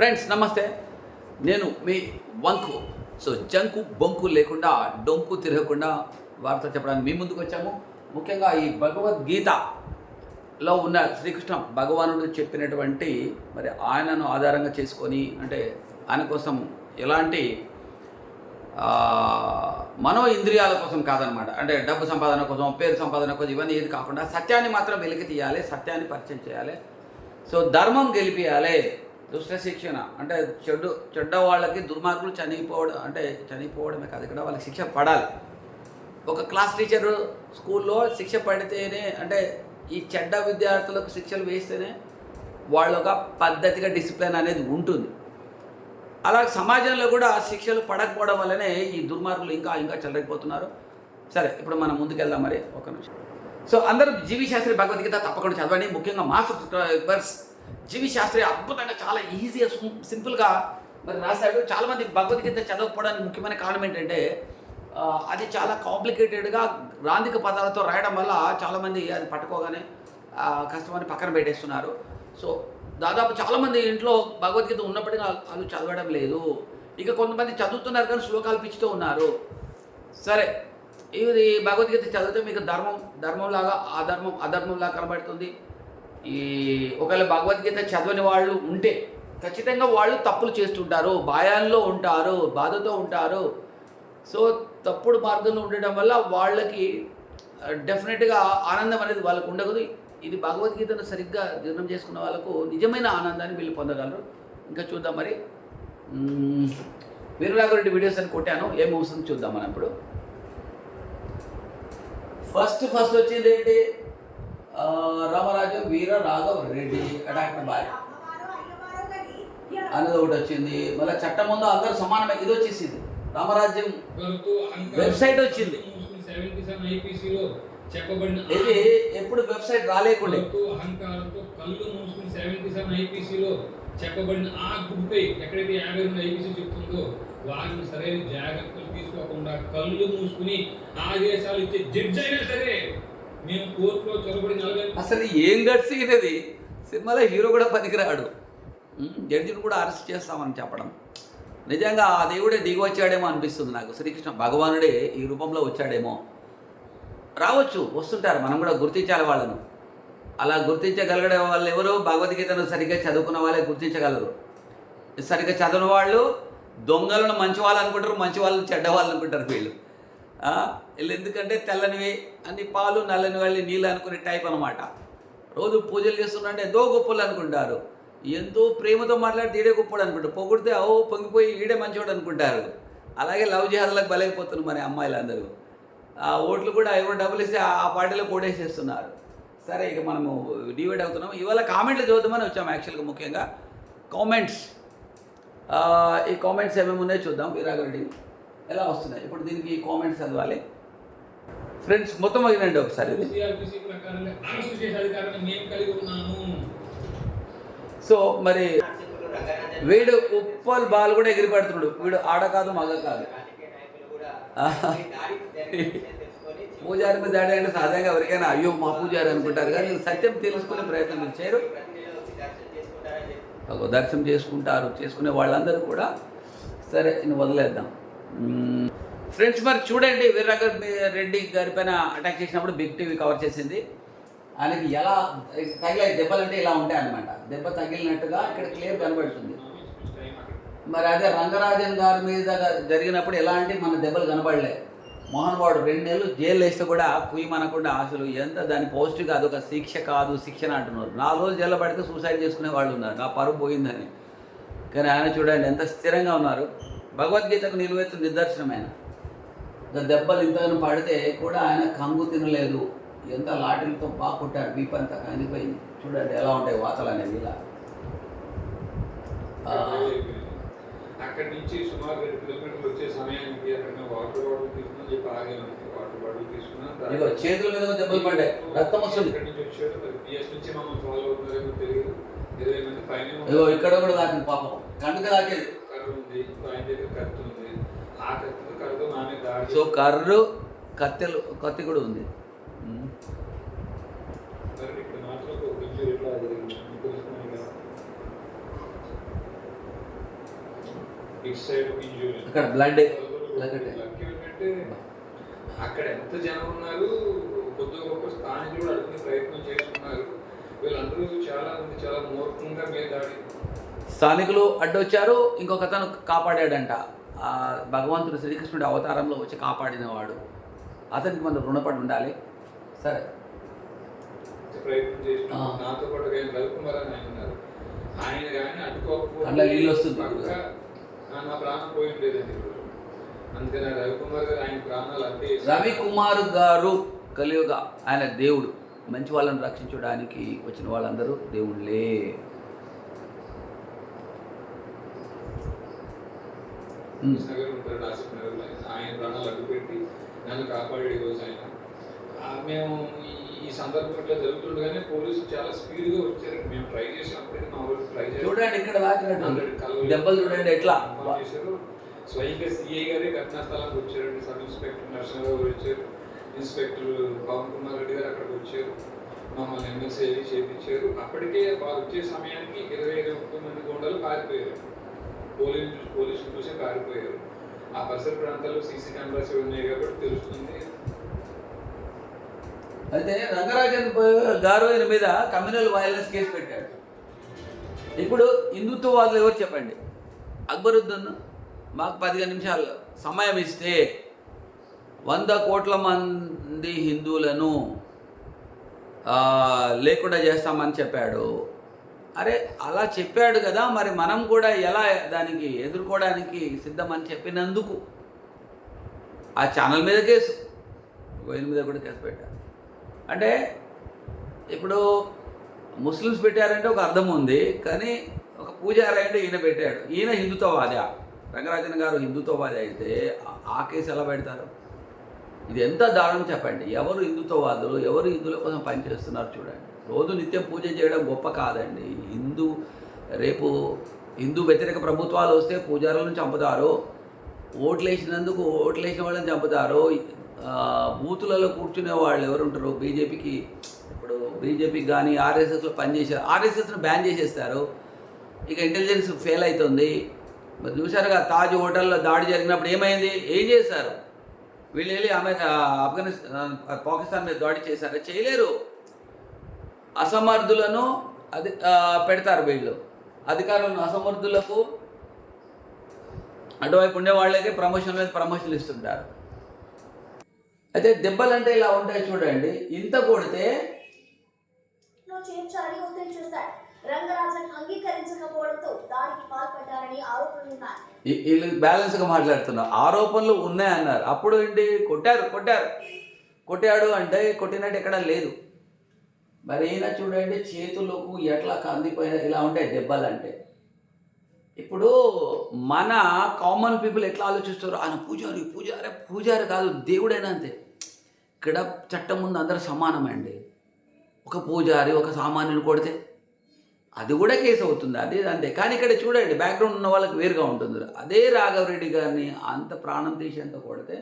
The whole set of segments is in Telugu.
ఫ్రెండ్స్ నమస్తే. నేను మీ వంకు. సో జంకు బొంకు లేకుండా డొంకు తిరగకుండా వార్త చెప్పడానికి మీ ముందుకు వచ్చాము. ముఖ్యంగా ఈ భగవద్గీతలో ఉన్న శ్రీకృష్ణ భగవానుడు చెప్పినటువంటి మరి ఆయనను ఆధారంగా చేసుకొని అంటే ఆయన కోసం ఎలాంటి మనో ఇంద్రియాల కోసం కాదనమాట. అంటే డబ్బు సంపాదన కోసం పేరు సంపాదన కోసం ఇవన్నీ ఏది కాకుండా సత్యాన్ని మాత్రం వెలికి తీయాలి సత్యాన్ని పరిచయం చేయాలి. సో ధర్మం గెలిపియాలి. దుష్ట శిక్షణ. అంటే చెడు చెడ్డ వాళ్ళకి దుర్మార్గులు చనిపోవడం అంటే చనిపోవడమే కాదు ఇక్కడ వాళ్ళకి శిక్ష పడాలి. ఒక క్లాస్ టీచర్ స్కూల్లో శిక్ష పడితేనే అంటే ఈ చెడ్డ విద్యార్థులకు శిక్షలు వేస్తేనే వాళ్ళ ఒక పద్ధతిగా డిసిప్లిన్ అనేది ఉంటుంది. అలా సమాజంలో కూడా శిక్షలు పడకపోవడం వల్లనే ఈ దుర్మార్గులు ఇంకా ఇంకా చెలరైపోతున్నారు సరే ఇప్పుడు మనం ముందుకెళ్దాం మరి ఒక నిమిషం. సో అందరూ జీవి శాస్త్రి భగవద్గీత తప్పకుండా చదవండి. ముఖ్యంగా మా సబ్స్క్రైబర్స్ జీవి శాస్త్రి అద్భుతంగా చాలా ఈజీగా సింపుల్గా మరి రాశాడు. చాలామంది భగవద్గీత చదవకపోవడానికి ముఖ్యమైన కారణం ఏంటంటే అది చాలా కాంప్లికేటెడ్గా రాంధిక పదాలతో రాయడం వల్ల చాలామంది అది పట్టుకోగానే కష్టమని పక్కన పెట్టేస్తున్నారు. సో దాదాపు చాలామంది ఇంట్లో భగవద్గీత ఉన్నప్పటికీ వాళ్ళు- వాళ్ళు చదవడం లేదు. ఇక కొంతమంది చదువుతున్నారు కానీ శ్లోకాలు పిచ్చితో ఉన్నారు. సరే ఇది భగవద్గీత చదివితే మీకు ధర్మం ధర్మంలాగా అధర్మం అధర్మంలాగా కనబడుతుంది. ఈ ఒకవేళ భగవద్గీత చదవని వాళ్ళు ఉంటే ఖచ్చితంగా వాళ్ళు తప్పులు చేస్తుంటారు భయాల్లో ఉంటారు బాధతో ఉంటారు. సో తప్పుడు మార్గంలో ఉండడం వల్ల వాళ్ళకి డెఫినెట్గా ఆనందం అనేది వాళ్ళకు ఉండదు ఇది భగవద్గీతను సరిగ్గా జీర్ణం చేసుకున్న వాళ్ళకు నిజమైన ఆనందాన్ని వీళ్ళు పొందగలరు. ఇంకా చూద్దాం మరి. వీరరాఘరెడ్డి వీడియోస్ అని కొట్టాను. ఏం వస్తుంది చూద్దాం మనం ఇప్పుడు. ఫస్ట్ ఫస్ట్ వచ్చేది ఏంటి? రామరాజు వీర రాఘవ రెడ్డి అటాక్ బాయ్ అనేది ఒకటి వచ్చింది. మళ్ళీ చట్టం ముందు అందరూ సమానమే. ఇది వచ్చేసింది. రామరాజ్యం వెబ్సైట్ వచ్చింది. ఇది ఎప్పుడు వెబ్సైట్ రాలేకుండే. అహంకారంతో కళ్ళు మూసుకుని సెవెంటీ సెవెన్ ఐపీసీలో చెప్పబడిన ఆ గుడ్పై ఎక్కడైతే యాభై రెండు ఐపీసీ చెప్తుందో వారిని సరైన జాగ్రత్తలు తీసుకోకుండా కళ్ళు మూసుకుని ఆదేశాలు ఇచ్చే జడ్జి అయినా సరే మేము కోర్టులో చొరబడి నలభై అసలు ఏం గడిచి ఇది సినిమాలో హీరో కూడా పనికిరాడు. జడ్జిని కూడా అరెస్ట్ చేస్తామని చెప్పడం. నిజంగా ఆ దేవుడే దిగి వచ్చాడేమో అనిపిస్తుంది నాకు. శ్రీకృష్ణ భగవానుడే ఈ రూపంలో వచ్చాడేమో. రావచ్చు వస్తుంటారు. మనం కూడా గుర్తించాలి వాళ్ళను. అలా గుర్తించగలగడం వాళ్ళు ఎవరు భగవద్గీతను సరిగ్గా చదువుకున్న వాళ్ళే గుర్తించగలరు. సరిగ్గా చదవని వాళ్ళు దొంగలను మంచి వాళ్ళు అనుకుంటారు మంచి వాళ్ళని చెడ్డ వాళ్ళు అనుకుంటారు వీళ్ళు. వీళ్ళు ఎందుకంటే తెల్లనివి అన్ని పాలు నల్లని వాళ్ళు నీళ్ళు అనుకునే టైప్ అనమాట రోజు పూజలు చేస్తున్నారంటే ఎంతో గొప్పలు అనుకుంటారు. ఎంతో ప్రేమతో మాట్లాడితే ఈడే గొప్పడు అనుకుంటారు. పొగిడితే ఓ పొంగిపోయి ఈడే మంచివాడు అనుకుంటారు. అలాగే లవ్ జిహాదులకు బలైపోతున్నారు మరి అమ్మాయిలందరూ. ఆ ఓట్లు కూడా ఎవరు డబ్బులు ఇస్తే ఆ పార్టీలో ఓడేసేస్తున్నారు సరే ఇక మనము డివైడ్ అవుతున్నాం ఇవాళ కామెంట్లు చదువుదామని వచ్చాము యాక్చువల్గా ముఖ్యంగా. కామెంట్స్. ఈ కామెంట్స్ ఏమేమి ఉన్నాయో చూద్దాం. వీరాగరెడ్డి ఎలా వస్తున్నాయి? ఇప్పుడు దీనికి కామెంట్స్ చదవాలి. ఫ్రెండ్స్ మొత్తం వినండి ఒకసారి సో మరి వీడు ఉప్పల్ బాల్ కూడా ఎగిరిపడుతున్నాడు వీడు ఆడ కాదు మగ కాదు. పూజారి మీద దాడి అంటే సహజంగా ఎవరికైనా అయ్యో మా పూజారి అనుకుంటారు. కానీ సత్యం తెలుసుకునే ప్రయత్నం చేయరు. దర్శనం చేసుకుంటారు. చేసుకునే వాళ్ళందరూ కూడా సరే నేను వదిలేద్దాం. ఫ్రెండ్స్ మరి చూడండి వీరరాఘర్ రెడ్డి గారి పైన అటాక్ చేసినప్పుడు బిగ్ టీవీ కవర్ చేసింది. ఆయనకి ఎలా తగిలే దెబ్బలు అంటే ఇలా ఉంటాయి అనమాట దెబ్బ తగిలినట్టుగా ఇక్కడ క్లియర్ కనబడుతుంది. మరి అదే రంగరాజన్ గారి మీద జరిగినప్పుడు ఎలాంటి మన దెబ్బలు కనబడలే. మోహన్ బాబు రెండు నెలలు జైలు వేస్తే కూడా కుయ్యమనకుండా అసలు ఎంత దాని పోస్ట్ కాదు ఒక శిక్ష కాదు శిక్షణ అంటున్నారు. నాలుగు రోజులు జైల్లో పడితే సూసైడ్ చేసుకునే వాళ్ళు ఉన్నారు. నా పరువు పోయిందని. కానీ ఆయన చూడండి ఎంత స్థిరంగా ఉన్నారు. భగవద్గీతకు నిలువెత్తు నిదర్శనమైన. దెబ్బలు ఇంతగానో పడితే కూడా ఆయన కంగు తినలేదు. ఎంత లాటిలతో బాగా కొట్టాడు బీప్ అంతా కందిపోయింది చూడండి ఎలా ఉంటాయి వాతలు అనేవి ఇలా. అక్కడి నుంచి సుమారు రెండు కిలోమీటర్లు వచ్చే సమయానికి అక్కడ వాటర్ బాటిల్ తీసుకున్నా చెప్పి ఆగాను వాటర్ బాటిల్ తీసుకున్నా. ఇదిగో చేతుల మీద దెబ్బలు పడ్డాయి. రక్తం వస్తుంది. ఇక్కడి నుంచి వచ్చాడు మరి పిఎస్ నుంచి మమ్మల్ని ఫాలో అవుతున్నారేమో తెలియదు. ఇరవై మంది పైన ఇదిగో ఇక్కడ కూడా తాకింది పాపం. కన్నుకి తాకేది కర్ర ఉంది ఆయన దగ్గర కత్తి ఉంది ఆ కత్తితో కర్రతో నా మీద దాడి సో కర్రు కత్తెలు కత్తి కూడా ఉంది. ఇక్కడ మాత్రం ఒక జరిగింది? ఇటు సైడ్ ఒక ఇంజూరీ అక్కడ బ్లడ్ ఏంటంటే అక్కడ ఎంత జనం ఉన్నారు కొద్దిగా గొప్ప స్థానికులు అడుగునే ప్రయత్నం చేస్తున్నారు. వీళ్ళందరూ చాలా మంది చాలా మూర్ఖంగా మీద దాడి స్థానికులు అడ్డొచ్చారు ఇంకొక అతను కాపాడాడంట. ఆ భగవంతుడు శ్రీకృష్ణుడి అవతారంలో వచ్చి కాపాడినవాడు. అతనికి మనం రుణపడి ఉండాలి. సరే. రవికుమార్ నీళ్ళు వస్తుంది. గారు కలియుగ ఆయన దేవుడు. మంచి వాళ్ళని రక్షించడానికి వచ్చిన వాళ్ళందరూ దేవుళ్ళే. ఉమ్. కృష్ణ గారు ఉంటారు ఆసిఫ్ నగర్లో. ఆయన ప్రాణాలు అడ్డుపెట్టి నన్ను కాపాడే రోజు ఆయన. మేము ఈ- ఈ సందర్భం ఇట్లా జరుగుతుండగానే పోలీసులు చాలా స్పీడ్గా వచ్చారు మేము ట్రై చేసినప్పటికీ మా వాళ్ళు ట్రై చూడండి ఇక్కడ. దెబ్బలు చూడండి ఎట్లా? చేశారు. స్వయంగా సిఐ గారే ఘటనా స్థలానికి వచ్చారండి. సబ్ ఇన్స్పెక్టర్ నరసింహరావు గారు వచ్చారు. ఇన్స్పెక్టర్ పవన్ కుమార్ రెడ్డి గారు అక్కడికి వచ్చారు. మమ్మల్ని ఎమ్మెల్సీ చేయించారు అప్పటికే వారు వచ్చే సమయానికి ఇరవై ఇరవై ముప్పై మంది గోండాలు పారిపోయారు. పోలీసు పోలీసులు చూసే పారిపోయారు ఆ పరిసర ప్రాంతాల్లో సీసీ కెమెరాస్ ఉన్నాయి కాబట్టి తెలుస్తుంది. అయితే రంగరాజన్ గారు ఈయన మీద కమ్యూనల్ వైలెన్స్ కేసు పెట్టాడు ఇప్పుడు హిందుత్వవాదులు ఎవరు చెప్పండి? అక్బరుద్దన్ మాకు పదిహేను నిమిషాలు సమయం ఇస్తే వంద కోట్ల మంది హిందువులను లేకుండా చేస్తామని చెప్పాడు. అరే అలా చెప్పాడు కదా మరి మనం కూడా ఎలా దానికి ఎదుర్కోవడానికి సిద్ధమని చెప్పినందుకు. ఆ ఛానల్ మీద కేసు గోయిన్ మీద కూడా కేసు పెట్టారు. అంటే ఇప్పుడు ముస్లిమ్స్ పెట్టారంటే ఒక అర్థం ఉంది కానీ ఒక పూజారి అంటే ఈయన పెట్టాడు. ఈయన హిందుత్వవాది. రంగరాజన్ గారు హిందుత్వవాది అయితే ఆ- ఆ కేసు ఎలా పెడతారు? ఇది ఎంత దారుణం చెప్పండి. ఎవరు హిందుత్వవాదులు ఎవరు హిందువుల కోసం పనిచేస్తున్నారు చూడండి. రోజు నిత్యం పూజ చేయడం గొప్ప కాదండి. హిందూ రేపు హిందూ వ్యతిరేక ప్రభుత్వాలు వస్తే పూజారులను చంపుతారు. ఓట్లు వేసినందుకు ఓట్లు వేసిన వాళ్ళని చంపుతారు. బూతులలో కూర్చునే వాళ్ళు ఎవరు ఉంటారు బీజేపీకి ఇప్పుడు బీజేపీకి కానీ ఆర్ఎస్ఎస్లో పనిచేసారు ఆర్ఎస్ఎస్ను బ్యాన్ చేసేస్తారు. ఇక ఇంటెలిజెన్స్ ఫెయిల్ అవుతుంది మరి చూసారుగా తాజ్ హోటల్లో దాడి జరిగినప్పుడు ఏమైంది? ఏం చేశారు? వీళ్ళు వెళ్ళి ఆమె ఆఫ్ఘనిస్తాన్ పాకిస్తాన్ మీద దాడి చేశారు? చేయలేరు. అసమర్థులను అది పెడతారు వీళ్ళు. అధికారులను అసమర్థులకు అటువైపు ఉండే వాళ్ళకి ప్రమోషన్ మీద ప్రమోషన్లు ఇస్తుంటారు. అయితే దెబ్బలు అంటే ఇలా ఉంటాయి చూడండి. ఇంత కొడితే వీళ్ళు బ్యాలెన్స్గా మాట్లాడుతున్నారు ఆరోపణలు ఉన్నాయన్నారు. అప్పుడు ఏంటి? కొట్టారు కొట్టారు. కొట్టాడు అంటే కొట్టినట్టు ఎక్కడ లేదు. మరి ఈయన చూడండి చేతులకు ఎట్లా కందిపోయిన ఇలా ఉంటాయి దెబ్బలు అంటే ఇప్పుడు మన కామన్ పీపుల్ ఎట్లా ఆలోచిస్తారు ఆయన పూజారి పూజారి పూజారి కాదు దేవుడైనా అంతే. ఇక్కడ చట్టం ముందు అందరూ సమానమండి. ఒక పూజారి ఒక సామాన్యుని కొడితే అది కూడా కేసు అవుతుంది అదే అంతే. కానీ ఇక్కడ చూడండి బ్యాక్గ్రౌండ్ ఉన్న వాళ్ళకి వేరుగా ఉంటుంది. అదే రాఘవరెడ్డి గారిని అంత ప్రాణం తీసేంత కొడితే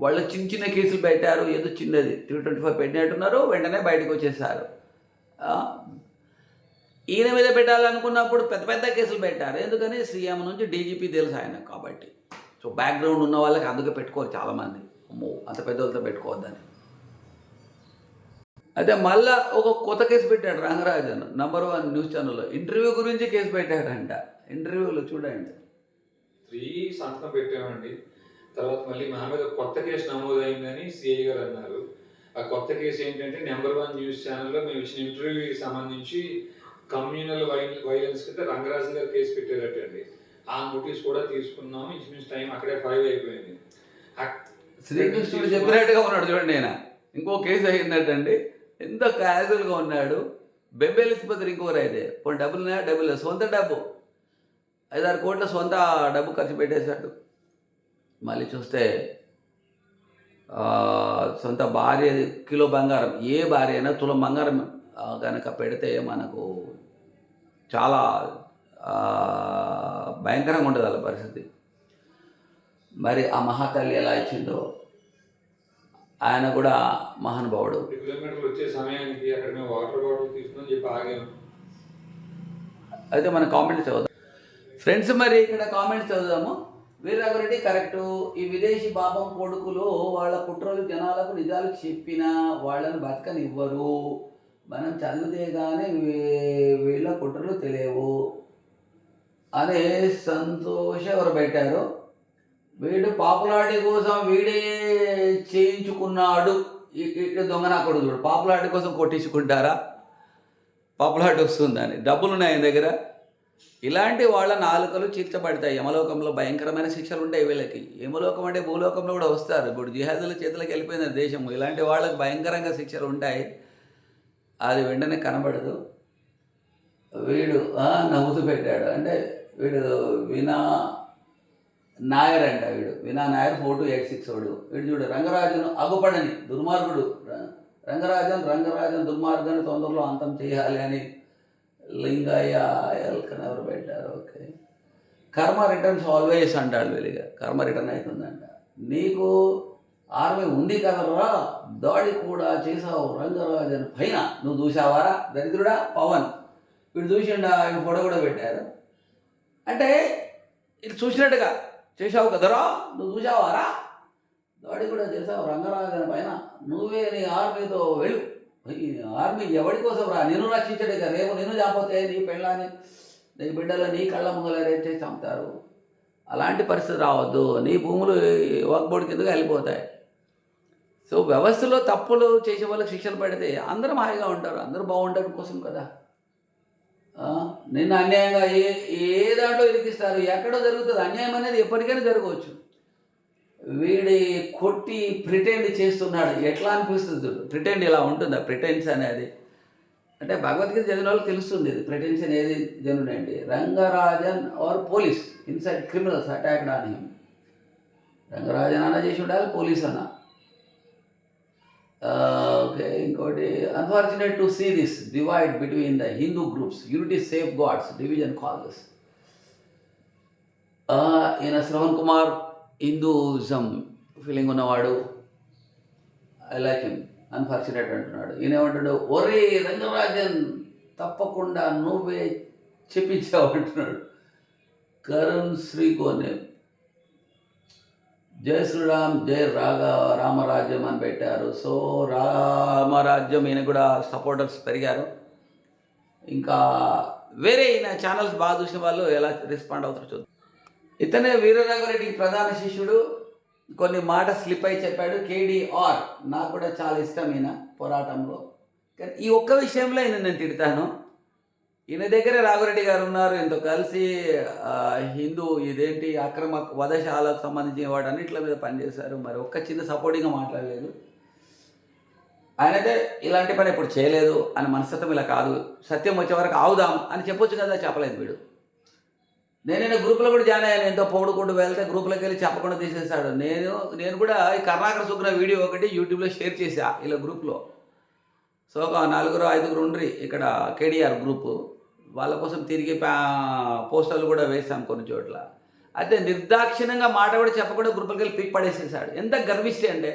వాళ్ళు చిన్న చిన్న కేసులు పెట్టారు ఏదో చిన్నది. త్రీ ట్వంటీ ఫైవ్ పెట్టినట్టున్నారు వెంటనే బయటకు వచ్చేసారు. ఈయన మీద పెట్టాలనుకున్నప్పుడు పెద్ద పెద్ద కేసులు పెట్టారు. ఎందుకని? సీఎం నుంచి డీజీపీ తెలుసు ఆయన కాబట్టి. సో బ్యాక్గ్రౌండ్ ఉన్న వాళ్ళకి అందుకే పెట్టుకోరు చాలామంది. అమ్మో అంత పెద్దలతో పెట్టుకోవద్దని. అయితే మళ్ళా ఒక కొత్త కేసు పెట్టాడు రంగరాజన్ నంబర్ వన్ న్యూస్ ఛానల్లో ఇంటర్వ్యూ గురించి కేసు పెట్టాడంట. ఇంటర్వ్యూలో చూడండి. త్రీ సంతకం పెట్టామండి. తర్వాత మళ్ళీ మా మీద కొత్త కేసు నమోదైందని సిఐ గారు అన్నారు. ఆ కొత్త కేసు ఏంటంటే నెంబర్ వన్ న్యూస్ ఛానల్లో మేము ఇచ్చిన ఇంటర్వ్యూకి సంబంధించి కమ్యూనల్ వైలెన్స్ కింద రంగరాజు గారు కేసు పెట్టారటండి. ఆ నోటీస్ కూడా తీసుకున్నాము. ఇంచుమించు టైం అక్కడే ఫైవ్ అయిపోయింది. శ్రీకృష్ణుడు చెప్పినట్టుగా ఉన్నాడు చూడండి ఆయన ఇంకో కేసు అయిందటండి ఎంత క్యాజువల్గా ఉన్నాడు. బెంబేలిసిపోతారు ఇంకోరు అయితే. పోనీ డబ్బులు ఉన్నాయా? డబ్బులు. సొంత డబ్బు. ఐదారు కోట్ల సొంత డబ్బు ఖర్చు పెట్టేశాడు. మళ్ళీ చూస్తే సొంత భార్య కిలో బంగారం ఏ భార్య అయినా తులం బంగారం కనుక పెడితే మనకు చాలా భయంకరంగా ఉంటుంది వాళ్ళ పరిస్థితి. మరి ఆ మహాతల్లి ఎలా ఇచ్చిందో ఆయన కూడా మహానుభావుడు. అయితే మన కామెంట్ చదువుతాం ఫ్రెండ్స్ మరి ఇక్కడ కామెంట్స్ చదువుదాము. వీరరాఘరెడ్డి కరెక్టు ఈ విదేశీ బాబం కొడుకులు వాళ్ళ కుట్రలు జనాలకు నిజాలు చెప్పినా వాళ్ళని బతకనివ్వరు. మనం చదివితే కానీ వీళ్ళ కుట్రలు తెలియవు అనే సంతోష ఎవరు పెట్టారు? వీడు పాపులారిటీ కోసం వీడే చేయించుకున్నాడు. ఇక్కడ దొంగ నా కొడుకు చూడు. పాపులారిటీ కోసం కొట్టించుకుంటారా? పాపులారిటీ వస్తుందని. డబ్బులు ఉన్నాయి ఆయన దగ్గర? ఇలాంటి వాళ్ళ నాలుకలు చీల్చబడతాయి. యమలోకంలో భయంకరమైన శిక్షలు ఉంటాయి వీళ్ళకి. యమలోకం అంటే భూలోకంలో కూడా వస్తారు. ఇప్పుడు జిహాదుల చేతులకు వెళ్ళిపోయింది దేశం. ఇలాంటి వాళ్ళకి భయంకరంగా శిక్షలు ఉంటాయి అది వెంటనే కనబడదు. వీడు నవ్వుతూ పెట్టాడు. అంటే వీడు వినా నాయర్ అంట వీడు. వినా Nair four two eight six వాడు. వీడు చూడు రంగరాజును అగుపడని దుర్మార్గుడు. రంగరాజన్ రంగరాజన్ దుర్మార్గాన్ని తొందరలో అంతం చేయాలి అని లింగయ్య ఎల్కన్ ఎవరు పెట్టారు? ఓకే. కర్మ రిటర్న్స్ ఆల్వేస్ అంటాడు వెలిగా కర్మ రిటర్న్ అవుతుందంట నీకు ఆర్మీ ఉంది కదరా? దాడి కూడా చేసావు రంగరాజన్ పైన నువ్వు చూసావారా దరిద్రుడా? పవన్. వీడు చూసిండా? ఆయన ఫోటో కూడా పెట్టారు. అంటే ఇది చూసినట్టుగా చేసావు కదరా? నువ్వు చూసావారా దాడి కూడా చేసావు రంగరాజన్ పైన నువ్వే నీ ఆర్మీతో వెళ్ళు. ఆర్మీ ఎవడి కోసం రా? నిన్ను రక్షించడే కదా. రేపు నిన్ను చంపితే నీ పెళ్ళాన్ని నీ బిడ్డలు నీ కళ్ళ ముందర రేపు చేసి చంపుతారు. అలాంటి పరిస్థితి రావద్దు. నీ భూములు వర్క్ బోర్డు కిందగా వెళ్ళిపోతాయి. సో వ్యవస్థలో తప్పులు చేసే వాళ్ళకి శిక్షలు పడితే అందరూ హాయిగా ఉంటారు. అందరూ బాగుండడం కోసం కదా. నిన్ను నిన్న అన్యాయంగా ఏ ఏ దాంట్లో ఇరికిస్తారు? ఎక్కడో జరుగుతుంది. అన్యాయం అనేది ఎప్పటికైనా జరగవచ్చు. వీడి కొట్టి ప్రిటెండ్ చేస్తున్నాడు. ఎట్లా అనిపిస్తుంది ప్రిటెండ్ ఇలా ఉంటుందా? ప్రిటెన్స్ అనేది. అంటే భగవద్గీత చదివిన వాళ్ళకి తెలుస్తుంది ఇది. ప్రిటెన్షన్ ఏది జనుడు అండి Rangarajan are police inside criminals attacked on him Rangarajan అన్న చేసి ఉండాలి పోలీస్ అన్న. ఓకే ఇంకోటి. Unfortunate to see this divide between the Hindu groups unity safe gods division causes ఈయన శ్రవణ్ కుమార్ హిందూజం ఫీలింగ్ ఉన్నవాడు ఐ లైక్ హిమ్ అన్ఫార్చునేట్ అంటున్నాడు. ఈయనేమంటాడు ఒరే రంగరాజన్ తప్పకుండా నువ్వే చెప్పించావు అంటున్నాడు. కరుణ్ శ్రీకోనే జై శ్రీరామ్ జై రాగ రామరాజ్యం అని పెట్టారు. సో రామరాజ్యం ఈయన కూడా సపోర్టర్స్ పెరిగారు. ఇంకా వేరే ఈయన ఛానల్స్ బాగా చూసిన వాళ్ళు ఎలా రెస్పాండ్ అవుతారు చూద్దాం. ఇతనే వీరరాఘవరెడ్డి ప్రధాన శిష్యుడు. కొన్ని మాట స్లిప్ అయి చెప్పాడు. కేడిఆర్ నాకు కూడా చాలా ఇష్టం ఈయన పోరాటంలో. కానీ ఈ ఒక్క విషయంలో ఈయన నేను తిడతాను. ఈయన దగ్గరే రాఘవరెడ్డి గారు ఉన్నారు. ఇంతో కలిసి హిందూ ఇదేంటి అక్రమ వధశాలకు సంబంధించిన వాటన్నిటిల మీద పనిచేశారు. మరి ఒక్క చిన్న సపోర్టింగ్గా మాట్లాడలేదు. ఆయనైతే ఇలాంటి పని ఎప్పుడు చేయలేదు. అని మనస్తత్వం ఇలా కాదు. సత్యం వచ్చే వరకు ఆవుదాం అని చెప్పొచ్చు కదా చెప్పలేదు వీడు. నేనైనా గ్రూప్లో కూడా జాయిన్ అయ్యాను. ఎంతో పొగుడుకుంటూ వెళ్తే గ్రూప్లోకి వెళ్ళి చెప్పకుండా తీసేశాడు. నేను నేను కూడా ఈ కర్ణాకర సుగ్న వీడియో ఒకటి యూట్యూబ్లో షేర్ చేశా ఇలా గ్రూప్లో సో ఒక నలుగురు ఐదుగురు ఉండ్రి ఇక్కడ కేడిఆర్ గ్రూపు వాళ్ళ కోసం తిరిగి పా- పోస్టర్లు కూడా వేసాం కొన్ని చోట్ల. అయితే నిర్దాక్షిణ్యంగా మాట కూడా చెప్పకుండా గ్రూపులకి వెళ్ళి పిక్ పడేసేసాడు ఎంత గర్విస్తే అంటే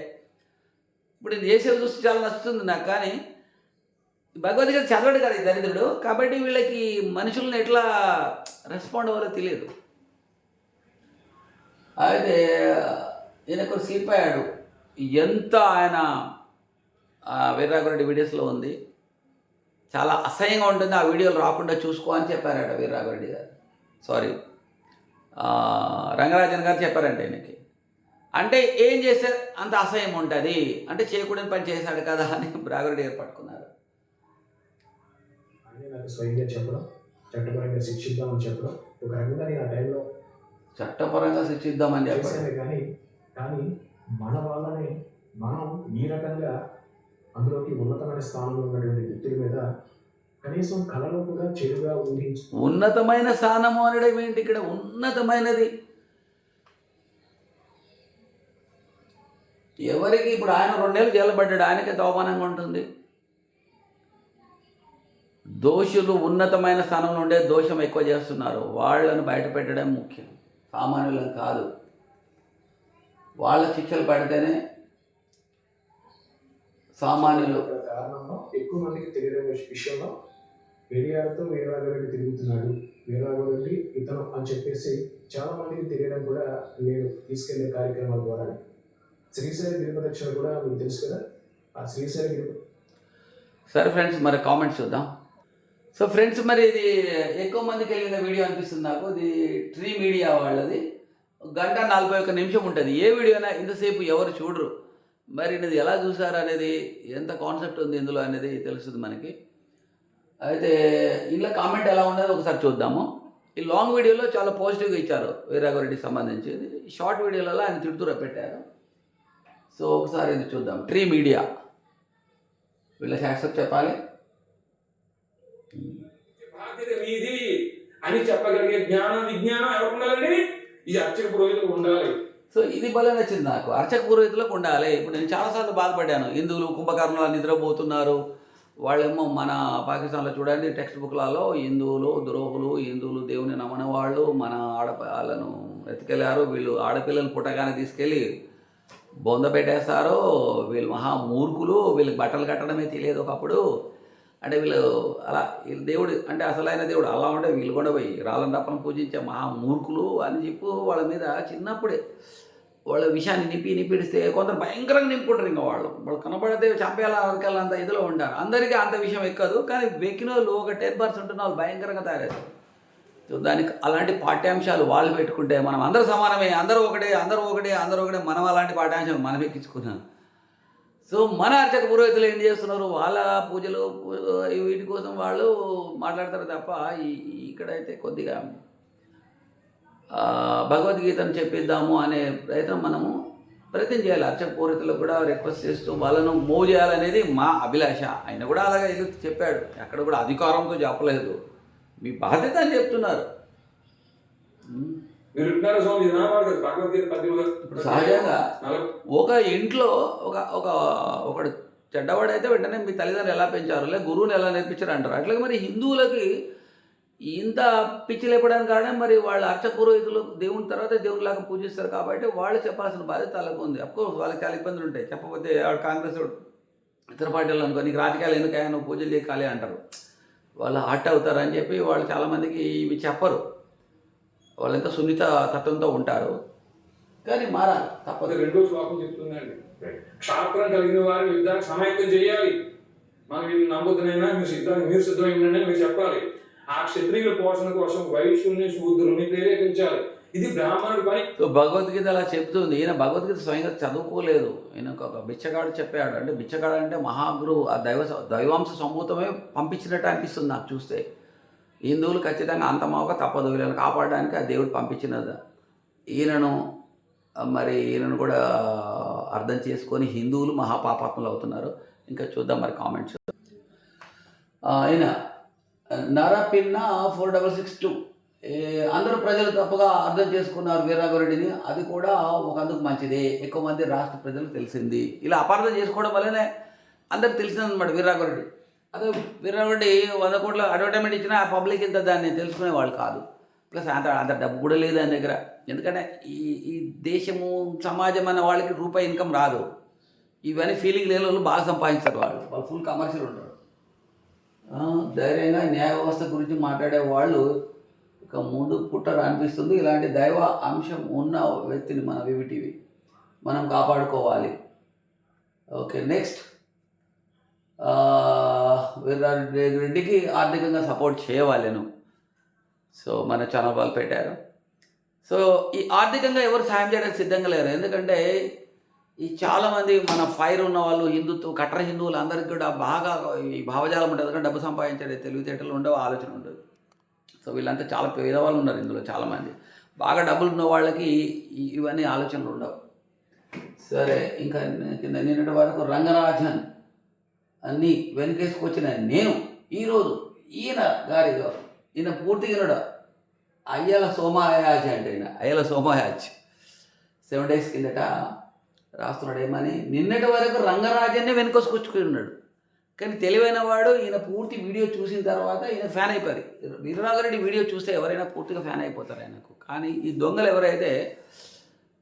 ఇప్పుడు నేను చేసేది చూస్తే చాలా నచ్చుతుంది నాకు కానీ భగవద్గీత చదవడు కదా ఈ దరిద్రుడు. కాబట్టి వీళ్ళకి మనుషులను ఎట్లా రెస్పాండ్ అవ్వాలో తెలియదు. అయితే ఈయనకు స్లిప్ అయ్యాడు ఎంత ఆయన ఆ, వీడియోస్లో ఉంది. చాలా అసహ్యంగా ఉంటుంది. ఆ వీడియోలు రాకుండా చూసుకో అని చెప్పారట వీర్రాఘవరెడ్డి గారు. సారీ రంగరాజన్ గారు చెప్పారంట ఈయనకి. అంటే ఏం చేస్తే అంత అసహ్యం ఉంటుంది? అంటే చేయకూడని పని చేశాడు కదా అని రాఘవరెడ్డి గారు పట్టుకున్నారు. స్వయంగా చెప్పడం చట్టపరంగా శిక్షిద్దామని చెప్పడం ఒక రకంగా నేను ఆ టైంలో చట్టపరంగా శిక్షిద్దామని చెప్పాడు. చేశాను కానీ కానీ మన వాళ్ళని మనం ఈ రకంగా అందులోకి ఉన్నతమైన స్థానంలో ఉన్నటువంటి వ్యక్తుల మీద కనీసం కళలో కూడా చెడుగా ఊహించి ఉన్నతమైన స్థానము అనడం ఏంటి? ఇక్కడ ఉన్నతమైనది. ఎవరికి ఇప్పుడు ఆయన రెండేళ్ళు జైలుపడ్డాడు ఆయనకి ఎంత అవమానంగా ఉంటుంది? దోషులు ఉన్నతమైన స్థానంలో ఉండే దోషం ఎక్కువ చేస్తున్నారు. వాళ్ళను బయట పెట్టడం ముఖ్యం. సామాన్యులను కాదు. వాళ్ళ శిక్షలు పడితేనే సామాన్యులు ఎక్కువ మందికి తెలియని విషయంలో పెరియార్తో వీరరాఘవరెడ్డి తిరుగుతున్నాడు. వీరరాఘవరెడ్డి ఇతను అని చెప్పేసి చాలా మందికి తెలియడం కూడా నేను తీసుకెళ్ళే కార్యక్రమాల ద్వారా. శ్రీశైల గిరిపదక్షిణ కూడా మీకు తెలుసు కదా. ఆ శ్రీశైల సరే ఫ్రెండ్స్ మరి కామెంట్స్ చూద్దాం. సో ఫ్రెండ్స్ మరి ఇది ఎక్కువ మందికి వెళ్ళిన వీడియో అనిపిస్తుంది నాకు. ఇది ట్రీ మీడియా వాళ్ళది. గంట నలభై ఒక్క నిమిషం ఉంటుంది. ఏ వీడియోనా ఇంతసేపు ఎవరు చూడరు. మరి ఇది ఎలా చూసారు అనేది ఎంత కాన్సెప్ట్ ఉంది ఇందులో అనేది తెలుస్తుంది మనకి. అయితే ఇందులో కామెంట్ ఎలా ఉన్నది ఒకసారి చూద్దాము. ఈ లాంగ్ వీడియోలో చాలా పాజిటివ్గా ఇచ్చారు వీరాఘరెడ్డికి సంబంధించి షార్ట్ వీడియోలలో ఆయన తిడుతూర పెట్టారు. సో ఒకసారి ఇది చూద్దాం. ట్రీ మీడియా వీళ్ళ శాస్త్రం చెప్పాలి. ఇది అని చెప్పగలిగే జ్ఞానం విజ్ఞానం ఎవరు ఉండాలండి? ఇది అర్చక పురోహితులకు ఉండాలి. సో ఇది భలే నచ్చింది నాకు. అర్చక పురోహితులకు ఉండాలి. ఇప్పుడు నేను చాలాసార్లు బాధపడ్డాను. హిందువులు కుంభకర్ణులు నిద్రపోతున్నారు. వాళ్ళేమో మన పాకిస్తాన్లో చూడండి టెక్స్ట్ బుక్లలో హిందువులు ద్రోహులు హిందువులు దేవుని నమ్మని వాళ్ళు మన ఆడపిల్లలను ఎత్తుకెళ్ళారు వీళ్ళు ఆడపిల్లలు పుట్టగానే తీసుకెళ్ళి బొంద పెట్టేస్తారు. వీళ్ళు మహా మూర్ఖులు. వీళ్ళకి బట్టలు కట్టడమే తెలియదు ఒకప్పుడు. అంటే వీళ్ళు అలా వీళ్ళు దేవుడు అంటే అసలైన దేవుడు. అలా ఉంటే వీళ్ళు కూడా పోయి రాళ్ళని రప్పను పూజించే మహా మూర్ఖులు అని చెప్పి వాళ్ళ మీద చిన్నప్పుడే వాళ్ళ విషయాన్ని నింపి నింపిడిస్తే కొందరు భయంకరంగా నింపుకుంటారు ఇంకా వాళ్ళు. వాళ్ళు కనబడితే చంపేలా వరకల్లా అంత ఇదిలో ఉంటారు. అందరికీ అంత విషయం ఎక్కదు కానీ వెక్కిన వాళ్ళు ఒక టెన్ పర్సెంట్ ఉన్న వాళ్ళు భయంకరంగా తయారవుతారు. సో దానికి అలాంటి పాఠ్యాంశాలు వాళ్ళు పెట్టుకుంటే మనం అందరూ సమానమే అందరూ ఒకటే అందరూ ఒకటే అందరూ ఒకటే మనం అలాంటి పాఠ్యాంశాలు మనం ఎక్కించుకున్నాం సో మన అర్చక పురోహితులు ఏం చేస్తున్నారు? వాళ్ళ పూజలు వీటి కోసం వాళ్ళు మాట్లాడతారు తప్ప ఇక్కడైతే కొద్దిగా భగవద్గీతను చెప్పిద్దాము అనే ప్రయత్నం మనము ప్రయత్నం చేయాలి. అర్చక పురోహితులకు కూడా రిక్వెస్ట్ చేస్తూ వాళ్ళను మూవ్ చేయాలనేది మా అభిలాష. ఆయన కూడా అలాగే చెప్పాడు. ఎక్కడ కూడా అధికారంతో చెప్పలేదు మీ బాధ్యత అని చెప్తున్నారు. స్వామి కాదు. భగవద్గీత సహజంగా ఒక ఇంట్లో ఒక ఒక ఒకడు చెడ్డవాడైతే వెంటనే మీ తల్లిదండ్రులు ఎలా పెంచారు? లేదా గురువుని ఎలా నేర్పించారు అంటారు అట్లాగే మరి హిందువులకి ఇంత పిచ్చి లేపడానికి కారణం మరి వాళ్ళ అర్చక పురోహితులు దేవుని తర్వాత దేవునిలాగా పూజిస్తారు కాబట్టి వాళ్ళు చెప్పాల్సిన బాధ్యత వాళ్ళకు ఉంది. అఫ్కోర్స్ వాళ్ళకి చాలా ఇబ్బందులు ఉంటాయి. చెప్పకపోతే వాడు కాంగ్రెస్ ఇతర పార్టీలు అనుకో నీకు రాజకీయాలు ఎందుకయ్యా? నువ్వు పూజలు చేయకాలి అంటారు. వాళ్ళు హట్ అవుతారు అని చెప్పి వాళ్ళు చాలామందికి ఇవి చెప్పరు. వాళ్ళు ఎంత సున్నిత తత్వంతో ఉంటారు. కానీ మారాలి తప్పదు పది రెండో శ్లోకం చెప్తుందండి. క్షాత్రం కలిగిన వారిని యుద్ధానికి సమాయత్తం చేయాలి. మనం వీళ్ళు నమ్ముతున్నాయినా మీరు సిద్ధానికి మీరు సిద్ధమై ఉండండి అని మీరు చెప్పాలి. ఆ క్షత్రియుల పోషణ కోసం వైశ్యుల్ని శూద్రుల్ని ప్రేరేపించాలి. ఇది బ్రాహ్మణుడి పని. సో భగవద్గీత అలా చెప్తుంది. ఈయన భగవద్గీత స్వయంగా చదువుకోలేదు. ఈయన ఒక బిచ్చగాడు చెప్పాడు. అంటే బిచ్చగాడు అంటే మహాగురువు ఆ దైవ దైవాంశ సమూహమే పంపించినట్టు అనిపిస్తుంది నాకు చూస్తే. హిందువులు ఖచ్చితంగా అంతమాక తప్పదు. వీళ్ళని కాపాడడానికి ఆ దేవుడు పంపించినది. ఈయనను మరి ఈయనను కూడా అర్థం చేసుకొని హిందువులు మహాపాపాత్మలు అవుతున్నారు. ఇంకా చూద్దాం మరి కామెంట్స్. ఆయన నరపిన్న ఫోర్ డబల్ సిక్స్ టూ. అందరూ ప్రజలు తప్పుగా అర్థం చేసుకున్నారు వీరాఘరెడ్డిని అది కూడా ఒక అందుకు మంచిదే. ఎక్కువ మంది రాష్ట్ర ప్రజలు తెలిసింది. ఇలా అపార్థం చేసుకోవడం వల్లనే అందరికి తెలిసిందనమాట వీరాఘరెడ్డి అదే వీరాఘరెడ్డి వంద కోట్ల అడ్వర్టైజ్మెంట్ ఇచ్చినా ఆ పబ్లిక్ ఇంత దాన్ని తెలుసుకునే వాళ్ళు కాదు. ప్లస్ అంత అంత డబ్బు కూడా లేదు ఆయన దగ్గర. ఎందుకంటే ఈ ఈ దేశము సమాజం అన్న వాళ్ళకి రూపాయి ఇన్కమ్ రాదు. ఇవన్నీ ఫీలింగ్ లేని వాళ్ళు బాగా సంపాదించారు వాళ్ళు. వాళ్ళు ఫుల్ కమర్షియల్ ఉంటారు. ధైర్యంగా న్యాయ వ్యవస్థ గురించి మాట్లాడే వాళ్ళు ఇక ముందు పుట్టరు అనిపిస్తుంది ఇలాంటి దైవ అంశం ఉన్న వ్యక్తిని మన వివిటివి మనం కాపాడుకోవాలి. ఓకే నెక్స్ట్ రెడ్డికి ఆర్థికంగా సపోర్ట్ చేయవాలేను సో మన ఛానల్ వాళ్ళు పెట్టారు. సో ఈ ఆర్థికంగా ఎవరు సాయం చేయడానికి సిద్ధంగా లేరు. ఎందుకంటే ఈ చాలామంది మన ఫైర్ ఉన్న వాళ్ళు హిందుత్వ కట్టర్ హిందువులు అందరికీ కూడా బాగా ఈ భావజాలం ఉంటుంది. ఎందుకంటే డబ్బు సంపాదించే తెలివితేటలు ఉండవు ఆలోచన ఉండదు. సో వీళ్ళంతా చాలా పేదవాళ్ళు ఉన్నారు ఇందులో చాలామంది. బాగా డబ్బులు ఉన్న వాళ్ళకి ఇవన్నీ ఆలోచనలు ఉండవు. సరే ఇంకా కింద నిన్నటి వరకు రంగరాజన్. అన్నీ వెనకేసుకొచ్చిన నేను ఈరోజు ఈయన గారి ఈయన పూర్తిగా ఈయనడు? అయ్యల సోమాయాజ్ అంటే ఈయన. అయ్యల సోమాయాజ్ సెవెన్ డేస్ కిందట రాస్తున్నాడు. ఏమని? నిన్నటి వరకు రంగరాజన్నే వెనుకొసుకొచ్చుకుని ఉన్నాడు కానీ తెలివైన వాడు ఈయన పూర్తి వీడియో చూసిన తర్వాత ఈయన ఫ్యాన్ అయిపోయారు వీరరాఘరెడ్డి వీడియో చూస్తే ఎవరైనా పూర్తిగా ఫ్యాన్ అయిపోతారు ఆయనకు. కానీ ఈ దొంగలు ఎవరైతే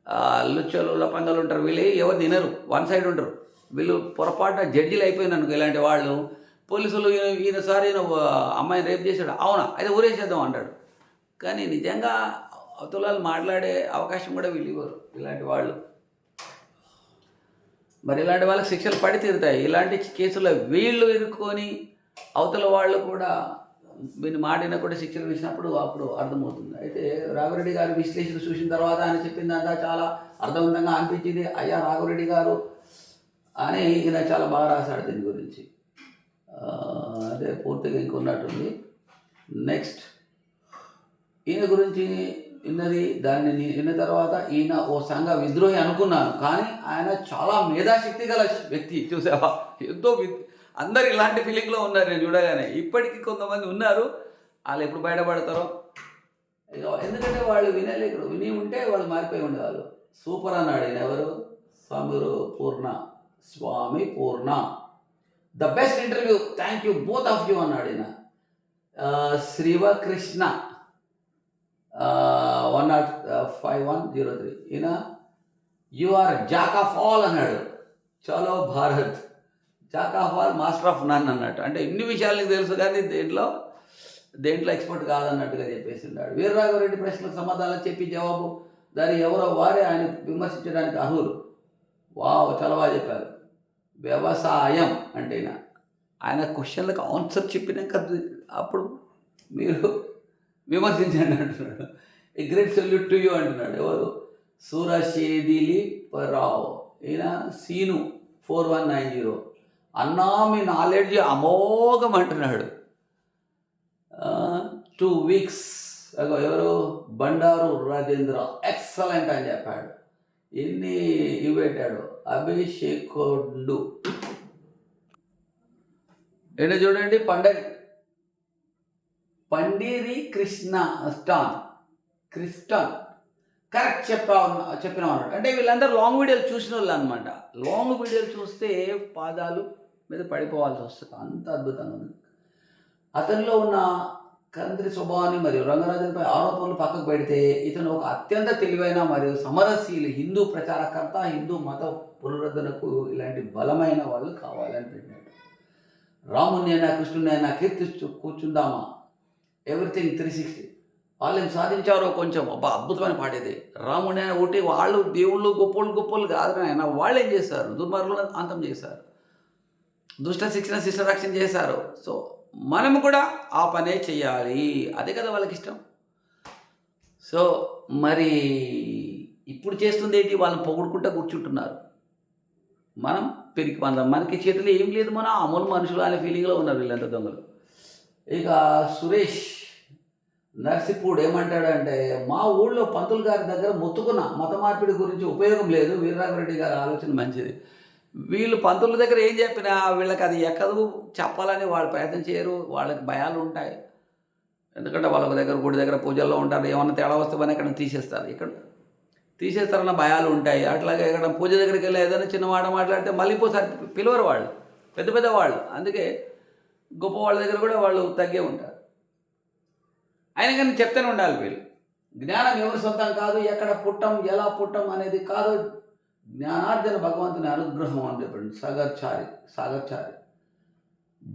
ఆ, లుచ్చలు లపంగలు ఉంటారు వీళ్ళు ఎవరు తినరు. వన్ సైడ్ ఉంటారు. వీళ్ళు పొరపాటున జడ్జిలు అయిపోయినాను ఇలాంటి వాళ్ళు పోలీసులు ఈయన సార్ ఈయన అమ్మాయిని రేపు చేశాడు. అవునా అయితే ఊరేసేద్దాం అంటాడు. కానీ నిజంగా అవతలాలు మాట్లాడే అవకాశం కూడా వీళ్ళు ఇవ్వరు ఇలాంటి వాళ్ళు. మరి ఇలాంటి వాళ్ళకి శిక్షలు పడి తీరుతాయి. ఇలాంటి కేసులో వీళ్ళు ఇరుక్కొని అవతల వాళ్ళు కూడా మీరు మాడిన కూడా శిక్షలు వేసినప్పుడు అప్పుడు అర్థమవుతుంది. అయితే రాఘవరెడ్డి గారు విశ్లేషణ చూసిన తర్వాత ఆయన చెప్పిందంతా చాలా అర్థవంతంగా అనిపించింది. అయ్యా రాఘవరెడ్డి గారు అని ఈయన చాలా బాగా రాశాడు దీని గురించి. అదే పూర్తిగా ఇంకొన్నట్టుంది. నెక్స్ట్ ఈయన గురించి విన్నది దాన్ని విన్న తర్వాత ఈయన ఓ సంఘ విద్రోహి అనుకున్నాను. కానీ ఆయన చాలా మేధాశక్తి గల వ్యక్తి చూసావా? ఎంతో వి- అందరు ఇలాంటి ఫీలింగ్లో ఉన్నారు నేను చూడగానే. ఇప్పటికీ కొంతమంది ఉన్నారు. వాళ్ళు ఎప్పుడు బయటపడతారో? ఎందుకంటే వాళ్ళు వినలేరు విని ఉంటే వాళ్ళు మారిపోయి ఉండేవాళ్ళు. సూపర్ అన్నాడు ఈయన ఎవరు? Swami Purna. Swami Purna. The best interview thank you both of you అన్నాడు ఈయన. శ్రీవ శ్రీవకృష్ణ. One nought five one zero three ఈయన you are jack of all అన్నాడు. చలో Bharat. Jack of all master of none అన్నట్టు. అంటే ఇన్ని విషయాలు నీకు తెలుసు కానీ దేంట్లో దేంట్లో ఎక్స్పర్ట్ కాదన్నట్టుగా చెప్పేసి ఉన్నాడు. వీరరాఘవరెడ్డి ప్రశ్నలకు సమాధానాలు చెప్పి జవాబు దాని ఎవరో వారే ఆయన విమర్శించడానికి అర్హులు. వావ్ చాలా బాగా చెప్పారు. వ్యవసాయం అంటే ఆయన క్వశ్చన్లకు ఆన్సర్ చెప్పినాక అప్పుడు మీరు విమర్శించండి అంటున్నాడు. A great salute to you అంటున్నాడు. ఎవరు? సూరశేదిలి పరావ్ ఈయన Seenu four one nine zero. అన్నా మీ నాలెడ్జ్ అమోఘం అంటున్నాడు. Two weeks. అగో ఎవరు? బండారు రాజేంద్ర. ఎక్సలెంట్ అని చెప్పాడు. ఎన్ని ఇవి పెట్టాడు? అభిషేకుడు. ఏంటో చూడండి? పండగ పండిరి కృష్ణ స్టాన్. క్రిస్టాన్ కరెక్ట్ చెప్పా చెప్పిన అన్నాడు అంటే వీళ్ళందరూ లాంగ్ వీడియోలు చూసిన వాళ్ళు అనమాట లాంగ్ వీడియోలు చూస్తే పాదాలు మీద పడిపోవాల్సి వస్తుంది. అంత అద్భుతంగా ఉంది. అతనిలో ఉన్న కంద్రి స్వభావాన్ని మరియు రంగరాజన్పై ఆరోపణలు పక్కకు పెడితే ఇతను ఒక అత్యంత తెలివైన మరియు సమరశీలి హిందూ ప్రచారకర్త హిందూ మత పునరుద్ధరణకు ఇలాంటి బలమైన వాళ్ళు కావాలని అయినా కృష్ణుని అయినా కీర్తి కూర్చుందామా? ఎవ్రీథింగ్ త్రీ సిక్స్టీ వాళ్ళు ఏం సాధించారో కొంచెం అబ్బా అద్భుతమైన పాడేది రాముని ఆయన ఒకటి వాళ్ళు దేవుళ్ళు గొప్పోళ్ళు గొప్పోళ్ళు కాదు ఆయన వాళ్ళు ఏం చేశారు? దుర్మార్గులను అంతం చేశారు. దుష్ట శిక్షణ శిష్ట రక్షణ చేశారు. సో మనము కూడా ఆ పనే చేయాలి. అదే కదా వాళ్ళకి ఇష్టం సో మరి ఇప్పుడు చేస్తుంది ఏంటి? వాళ్ళని పొగుడుకుంటూ కూర్చుంటున్నారు. మనం పెరిగి మన మనకి చేతిలో ఏం లేదు. మన అమలు మనుషులు అనే ఫీలింగ్లో ఉన్నారు వీళ్ళంత దొంగలు. ఇక సురేష్ నర్సిపూడ్ ఏమంటాడంటే మా ఊళ్ళో పంతులు గారి దగ్గర మొత్తుకున్న మత మార్పిడి గురించి ఉపయోగం లేదు. వీరరాఘరెడ్డి గారి ఆలోచన మంచిది. వీళ్ళు పంతుల దగ్గర ఏం చెప్పినా వీళ్ళకి అది ఎక్కదు చెప్పాలని వాళ్ళు ప్రయత్నం చేయరు వాళ్ళకి భయాలు ఉంటాయి. ఎందుకంటే వాళ్ళ దగ్గర గుడి దగ్గర పూజల్లో ఉంటారు ఏమన్నా తేడా వస్తే పని ఎక్కడ తీసేస్తారు. ఇక్కడ తీసేస్తారన్న భయాలు ఉంటాయి. అట్లాగే ఇక్కడ పూజ దగ్గరికి వెళ్ళి ఏదైనా చిన్న మాట మాట్లాడితే మళ్ళీ పోసారి పిలవరు వాళ్ళు పెద్ద పెద్ద వాళ్ళు. అందుకే గొప్ప వాళ్ళ దగ్గర కూడా వాళ్ళు తగ్గే ఉంటారు. అయినా కానీ చెప్తూనే ఉండాలి వీళ్ళు. జ్ఞానం ఎవరి సొంతం కాదు ఎక్కడ పుట్టం ఎలా పుట్టం అనేది కాదు. జ్ఞానార్జన భగవంతుని అనుగ్రహం అని చెప్పండి సాగర్చారి సాగర్చారి.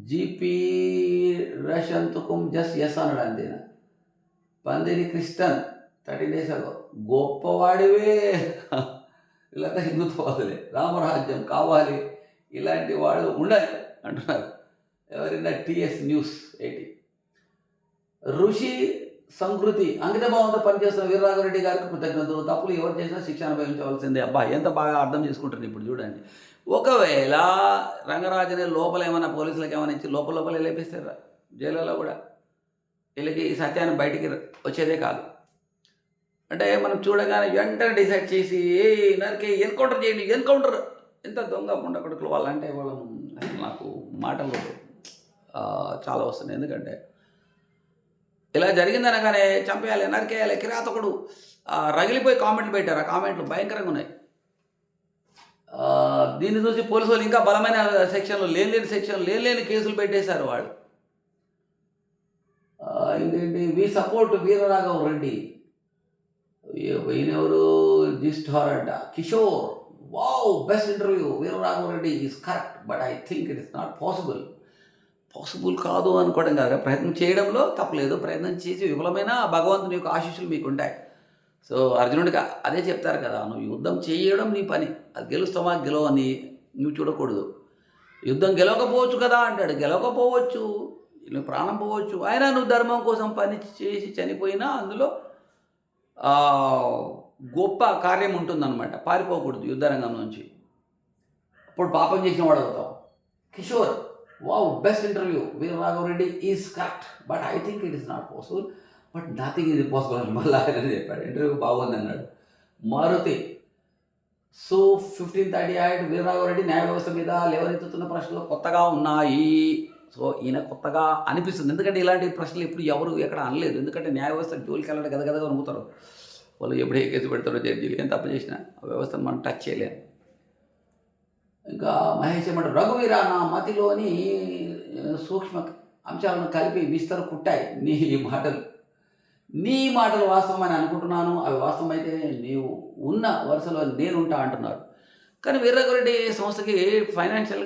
జీపీ రషంతుకుం జస్ ఎస్ అన్నాడు అంతేనా పందిరి క్రిస్టన్ థర్టీ డేస్ అగో. గొప్పవాడివే. వీళ్ళంతా హిందుత్వవాదులే. రామరాజ్యం కావాలి. ఇలాంటి వాళ్ళు ఉండాలి అంటున్నారు. ఎవరైనా టిఎస్ న్యూస్ ఎయిటీ ఋషి సంస్కృతి అంకితభావంతో పనిచేస్తున్న వీరరాఘవరెడ్డి గారికి కృతజ్ఞతలు. తప్పులు ఎవరు చేసినా శిక్ష అనుభవించవలసిందే. అబ్బా ఎంత బాగా అర్థం చేసుకుంటారు ఇప్పుడు చూడండి. ఒకవేళ రంగరాజుని లోపల ఏమైనా పోలీసులకు ఏమైనా ఇచ్చి లోపల లోపల లేపిస్తారు? జైలులో కూడా. వీళ్ళకి ఈ సత్యాన్ని బయటికి వచ్చేదే కాదు. అంటే మనం చూడగానే వెంటనే డిసైడ్ చేసి ఏ నరికి ఎన్కౌంటర్ చేయండి ఎన్కౌంటర్. ఎంత దొంగ ఉండకొడుకులు వాళ్ళంటే వాళ్ళు. నాకు మాటలు చాలా వస్తున్నాయి. ఎందుకంటే ఇలా జరిగిందనగానే చంపేయాలి నరికేయాలి కిరాతకుడు రగిలిపోయి కామెంట్లు పెట్టారు. ఆ కామెంట్లు భయంకరంగా ఉన్నాయి. దీన్ని చూసి పోలీసు వాళ్ళు ఇంకా బలమైన సెక్షన్లు లేని లేని సెక్షన్లు లేని లేని కేసులు పెట్టేశారు వాళ్ళు. ఆ, ఇంకేంటి వి సపోర్ట్ వీరరాఘవ రెడ్డి. ఈయనెవరు జిస్టార్ అంట Kishore. Wow best interview Veeraraghava Reddy is correct but I think it is not possible possible కాదు అనుకోవడం కాదు. ప్రయత్నం చేయడంలో తప్పలేదు. ప్రయత్నం చేసి విఫలమైన భగవంతుని యొక్క ఆశీస్సులు మీకు ఉంటాయి. సో అర్జునుడికి అదే చెప్తారు కదా నువ్వు యుద్ధం చేయడం నీ పని. అది గెలుస్తావా? గెలవని నువ్వు చూడకూడదు. యుద్ధం గెలవకపోవచ్చు కదా అంటాడు. గెలవకపోవచ్చు. నువ్వు ప్రాణం పోవచ్చు. అయినా నువ్వు ధర్మం కోసం పని చేసి చనిపోయినా అందులో గొప్ప కార్యం ఉంటుందన్నమాట. పారిపోకూడదు యుద్ధరంగం నుంచి. అప్పుడు పాపం చేసిన వాడు అవుతావు. Kishore wow best interview Veera Raghavareddy is correct but I think it is not possible but nothing ఇది పాసిబుల్ అని మళ్ళీ ఆయన చెప్పాడు. ఇంటర్వ్యూ బాగుంది అన్నాడు. Maruti. So fifteen thirty eight Veeraraghavareddy న్యాయ వ్యవస్థ మీద లేవనెత్తుతున్న ప్రశ్నలు కొత్తగా ఉన్నాయి. సో ఈయన కొత్తగా అనిపిస్తుంది. ఎందుకంటే ఇలాంటి ప్రశ్నలు ఎప్పుడు ఎవరు ఎక్కడ అనలేదు. ఎందుకంటే న్యాయ వ్యవస్థ జోలికి వెళ్ళడం గదగదగా నమ్ముతారు. అనుకుతారు వాళ్ళు ఎప్పుడు ఏ కేసు పెడతారో జడ్జీలు ఏం తప్పు చేసినా ఆ వ్యవస్థను మనం టచ్ చేయలేము. ఇంకా మహేష్ ఏమంటారు రఘువీర నా మతిలోని సూక్ష్మ అంశాలను కలిపి విస్తర కుట్టాయి నీ మాటలు. నీ మాటలు వాస్తవమని అనుకుంటున్నాను. అవి వాస్తవమైతే నీవు ఉన్న వరుసలో నేనుంటా అంటున్నారు. కానీ వీరరెడ్డి సంస్థకి ఫైనాన్షియల్